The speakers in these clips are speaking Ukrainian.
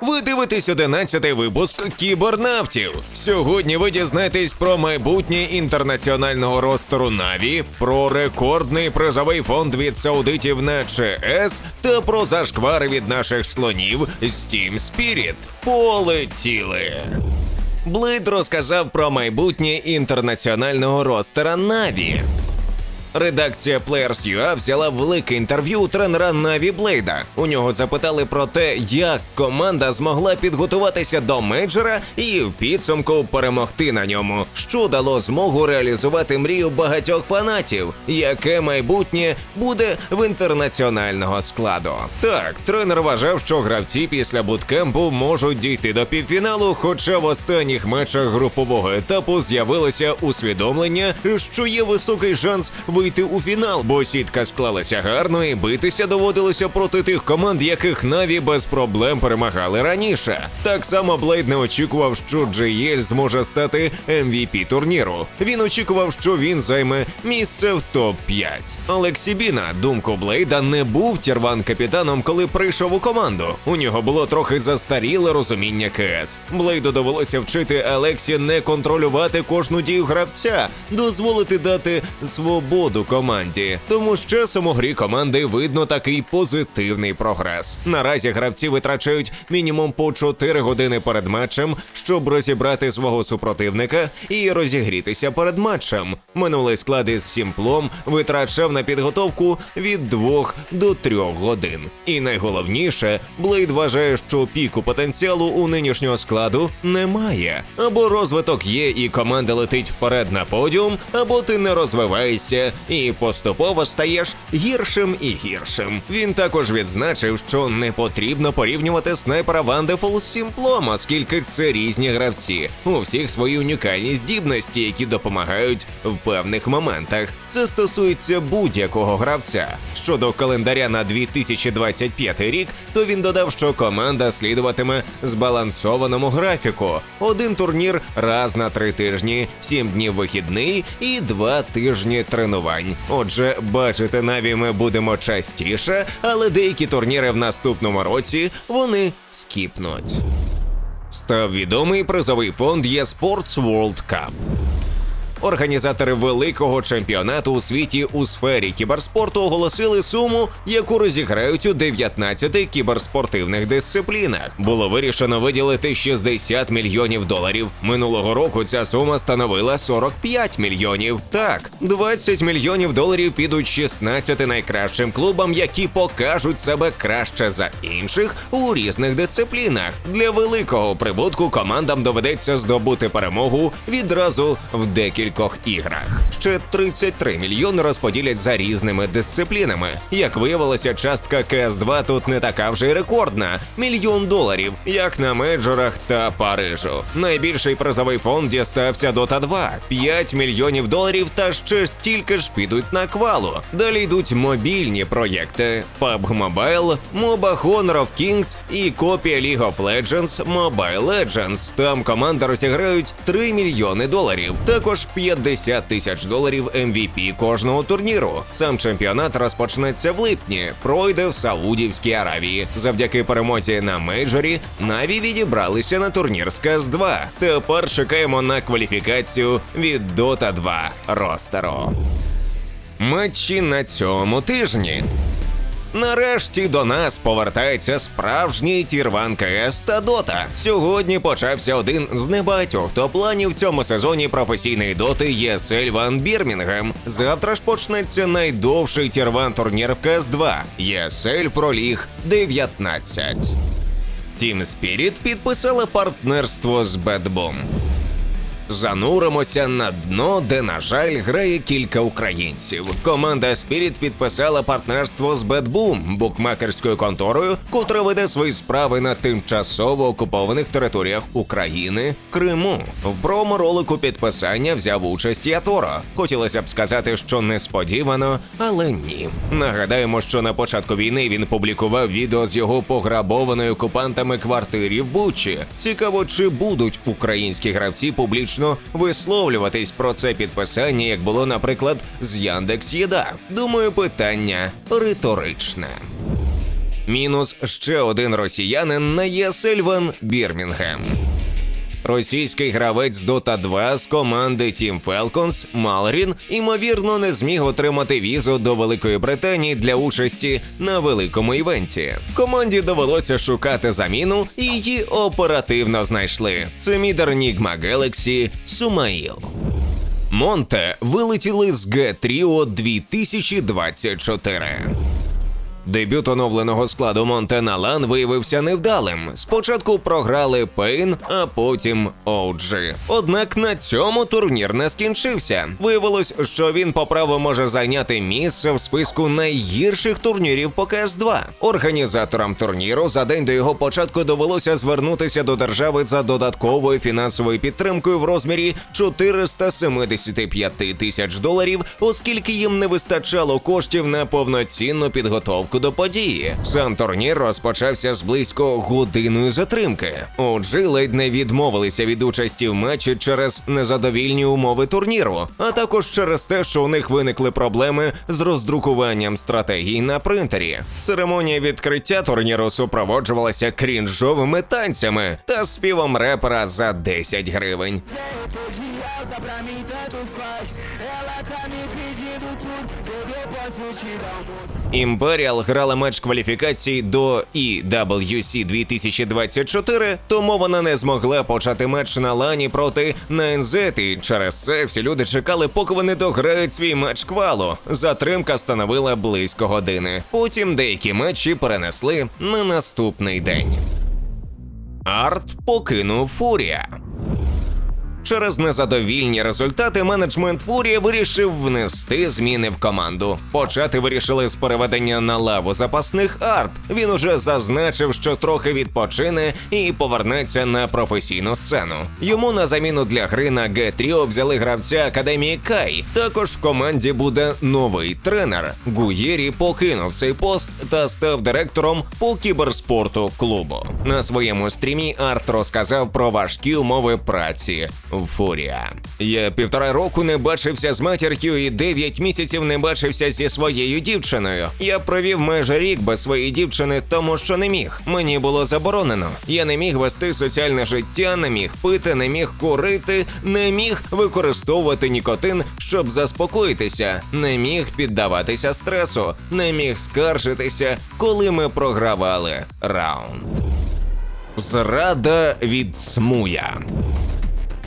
Ви дивитесь 11-й випуск кібернавтів. Сьогодні ви дізнаєтесь про майбутнє інтернаціонального ростеру Наві, про рекордний призовий фонд від саудитів на ЧС та про зашквари від наших слонів Steam Spirit. Полетіли. Блейд розказав про майбутнє інтернаціонального ростера Наві. Редакція Players.ua взяла велике інтерв'ю у тренера Наві Блейда. У нього запитали про те, як команда змогла підготуватися до мейджора і в підсумку перемогти на ньому, що дало змогу реалізувати мрію багатьох фанатів, яке майбутнє буде в інтернаціонального складу. Так, тренер вважав, що гравці після буткемпу можуть дійти до півфіналу, хоча в останніх матчах групового етапу з'явилося усвідомлення, що є високий шанс вийти у фінал, бо сітка склалася гарно і битися доводилося проти тих команд, яких Наві без проблем перемагали раніше. Так само Блейд не очікував, що Джеєль зможе стати MVP турніру. Він очікував, що він займе місце в топ-5. Олексі Бі, на думку Блейда, не був тірван капітаном, коли прийшов у команду. У нього було трохи застаріле розуміння КС. Блейду довелося вчити Алексі не контролювати кожну дію гравця, дозволити дати свободу команді. Тому з часом у грі команди видно такий позитивний прогрес. Наразі гравці витрачають мінімум по 4 години перед матчем, щоб розібрати свого супротивника і розігрітися перед матчем. Минулий склад із сімплом витрачав на підготовку від 2 до 3 годин. І найголовніше, Блейд вважає, що піку потенціалу у нинішнього складу немає. Або розвиток є, і команда летить вперед на подіум, або ти не розвиваєшся і поступово стаєш гіршим і гіршим. Він також відзначив, що не потрібно порівнювати снайпера Вандефул з Сімплом, оскільки це різні гравці. У всіх свої унікальні здібності, які допомагають в певних моментах. Це стосується будь-якого гравця. Щодо календаря на 2025 рік, то він додав, що команда слідуватиме збалансованому графіку: один турнір раз на три тижні, сім днів вихідний і два тижні тренувань. Отже, бачити наві ми будемо частіше, але деякі турніри в наступному році вони скіпнуть. Став відомий призовий фонд eSports World Cup. Організатори великого чемпіонату у світі у сфері кіберспорту оголосили суму, яку розіграють у 19 кіберспортивних дисциплінах. Було вирішено виділити 60 мільйонів доларів. Минулого року ця сума становила 45 мільйонів. Так, 20 мільйонів доларів підуть 16 найкращим клубам, які покажуть себе краще за інших у різних дисциплінах. Для великого прибутку командам доведеться здобути перемогу відразу в декілька кількох іграх. Ще 33 мільйони розподілять за різними дисциплінами. Як виявилося, частка КС-2 тут не така вже й рекордна мільйон доларів, як на мейджорах та Парижу. Найбільший призовий фонд дістався Dota 2 – 5 мільйонів доларів, та ще стільки ж підуть на квалу. Далі йдуть мобільні проєкти: PUBG Mobile, MOBA Honor of Kings і копія League of Legends Mobile Legends. Там команда розіграють 3 мільйони доларів. Також 50 тисяч доларів MVP кожного турніру. Сам чемпіонат розпочнеться в липні, пройде в Саудівській Аравії. Завдяки перемозі на мейджорі Наві відібралися на турнір з КС 2 Тепер чекаємо на кваліфікацію від Dota 2 ростеру. Матчі на цьому тижні. Нарешті до нас повертається справжній тірван КС та Дота. Сьогодні почався один з небагатьох топ-планів в цьому сезоні професійної доти ESL Ван Бірмінгем. Завтра ж почнеться найдовший тірван турнір в КС 2 ESL Pro League 19. Team Spirit підписала партнерство з Boom. Зануримося на дно, де, на жаль, грає кілька українців. Команда Spirit підписала партнерство з Бетбум, букмекерською конторою, котра веде свої справи на тимчасово окупованих територіях України, Криму. В промо-ролику підписання взяв участь Яторо. Хотілося б сказати, що несподівано, але ні. Нагадаємо, що на початку війни він публікував відео з його пограбованої окупантами квартирі в Бучі. Цікаво, чи будуть українські гравці публічно висловлюватись про це підписання, як було, наприклад, з Яндекс Єда. Думаю, питання риторичне. Мінус ще один росіянин на ЄСельван Бірмінгем. Російський гравець Dota 2 з команди Team Falcons Малрін ймовірно не зміг отримати візу до Великої Британії для участі на великому івенті. Команді довелося шукати заміну, і її оперативно знайшли. Це мідер Нігма Galaxy Сумаїл. Монте вилетіли з Г-Тріо 2024. Дебют оновленого складу Монтена Лан виявився невдалим. Спочатку програли Пейн, а потім OG. Однак на цьому турнір не скінчився. Виявилось, що він по праву може зайняти місце в списку найгірших турнірів по КС2. Організаторам турніру за день до його початку довелося звернутися до держави за додатковою фінансовою підтримкою в розмірі 475 тисяч доларів, оскільки їм не вистачало коштів на повноцінну підготовку до події. Сам турнір розпочався з близько годиною затримки. Отже, ледь не відмовилися від участі в матчі через незадовільні умови турніру, а також через те, що у них виникли проблеми з роздрукуванням стратегій на принтері. Церемонія відкриття турніру супроводжувалася крінжовими танцями та співом репера за 10 гривень. Імперіал грала матч кваліфікації до EWC 2024, тому вона не змогла почати матч на лані проти NZ, і через це всі люди чекали, поки вони дограють свій матч квалу. Затримка становила близько години. Потім деякі матчі перенесли на наступний день. Арт покинув Фурія. Через незадовільні результати менеджмент Фурія вирішив внести зміни в команду. Почати вирішили з переведення на лаву запасних арт. Він уже зазначив, що трохи відпочине і повернеться на професійну сцену. Йому на заміну для гри на Г-Тріо взяли гравця академії Кай. Також в команді буде новий тренер. Гуєрі покинув цей пост та став директором по кіберспорту клубу. На своєму стрімі Арт розказав про важкі умови праці. Фурія. Я півтора року не бачився з матір'ю і дев'ять місяців не бачився зі своєю дівчиною. Я провів майже рік без своєї дівчини, тому що не міг. Мені було заборонено. Я не міг вести соціальне життя, не міг пити, не міг курити, не міг використовувати нікотин, щоб заспокоїтися, не міг піддаватися стресу, не міг скаржитися, коли ми програвали раунд. Зрада від Смуя.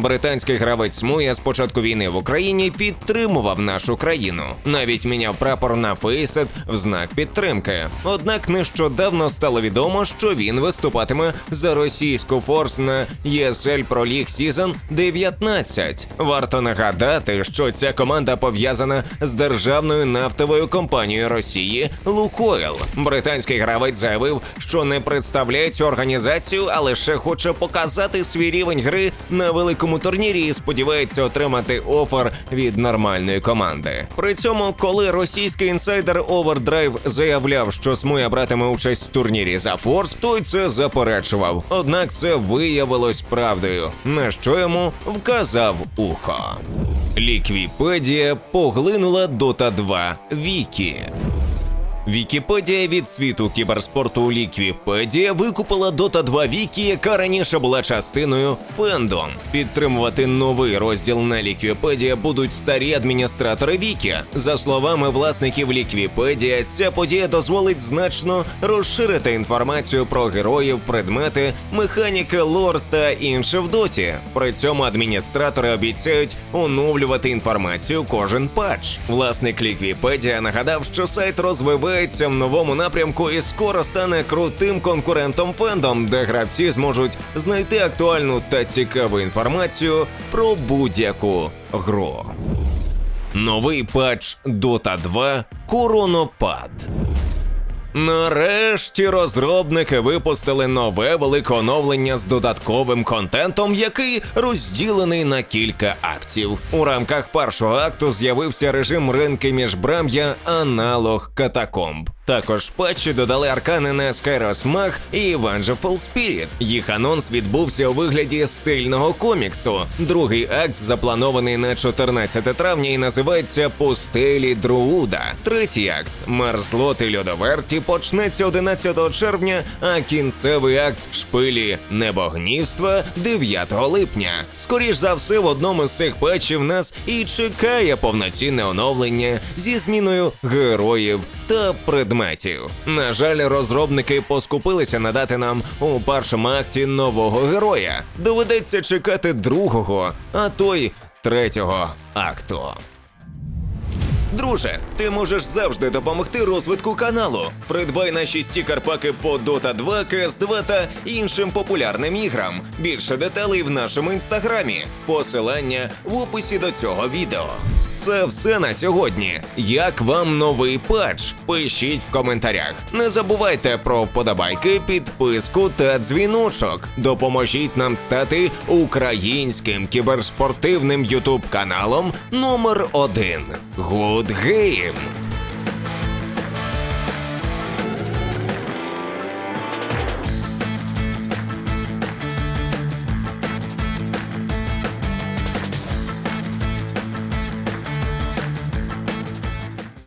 Британський гравець Смуя з початку війни в Україні підтримував нашу країну. Навіть міняв прапор на фейсет в знак підтримки. Однак нещодавно стало відомо, що він виступатиме за російську форс на ESL Pro League Season 19. Варто нагадати, що ця команда пов'язана з державною нафтовою компанією Росії Лукойл. Британський гравець заявив, що не представляє цю організацію, а лише хоче показати свій рівень гри на великому турнірі і сподівається отримати офер від нормальної команди. При цьому, коли російський інсайдер Overdrive заявляв, що Смуя братиме участь в турнірі за Форс, той це заперечував. Однак це виявилось правдою, на що йому вказав ухо. Ліквіпедія поглинула Dota 2 Вікі. Вікіпедія від світу кіберспорту Ліквіпедія викупила Dota 2 Вікі, яка раніше була частиною Фендом. Підтримувати новий розділ на Ліквіпедія будуть старі адміністратори Вікі. За словами власників Ліквіпедія, ця подія дозволить значно розширити інформацію про героїв, предмети, механіки, лор та інше в доті. При цьому адміністратори обіцяють оновлювати інформацію кожен патч. Власник Ліквіпедія нагадав, що сайт розвиває розвивається в новому напрямку і скоро стане крутим конкурентом фендом, де гравці зможуть знайти актуальну та цікаву інформацію про будь-яку гру. Новий патч Dota 2 Коронопад. Нарешті розробники випустили нове велике оновлення з додатковим контентом, який розділений на кілька актів. У рамках першого акту з'явився режим ринки між брам'я аналог катакомб. Також патчі додали аркани на Skyros Mag і Vengeful Spirit. Їх анонс відбувся у вигляді стильного коміксу. Другий акт запланований на 14 травня і називається Пустелі Друуда. Третій акт Мерзлоти льодоверті почнеться 11 червня, а кінцевий акт шпилі небогнівства 9 липня. Скоріш за все, в одному з цих патчів нас і чекає повноцінне оновлення зі зміною героїв та предметів. На жаль, розробники поскупилися надати нам у першому акті нового героя. Доведеться чекати другого, а то й третього акту. Друже, ти можеш завжди допомогти розвитку каналу. Придбай наші стікер-паки по Dota 2, CS 2 та іншим популярним іграм. Більше деталей в нашому інстаграмі. Посилання в описі до цього відео. Це все на сьогодні. Як вам новий патч? Пишіть в коментарях. Не забувайте про вподобайки, підписку та дзвіночок. Допоможіть нам стати українським кіберспортивним ютуб каналом номер один. Good Game!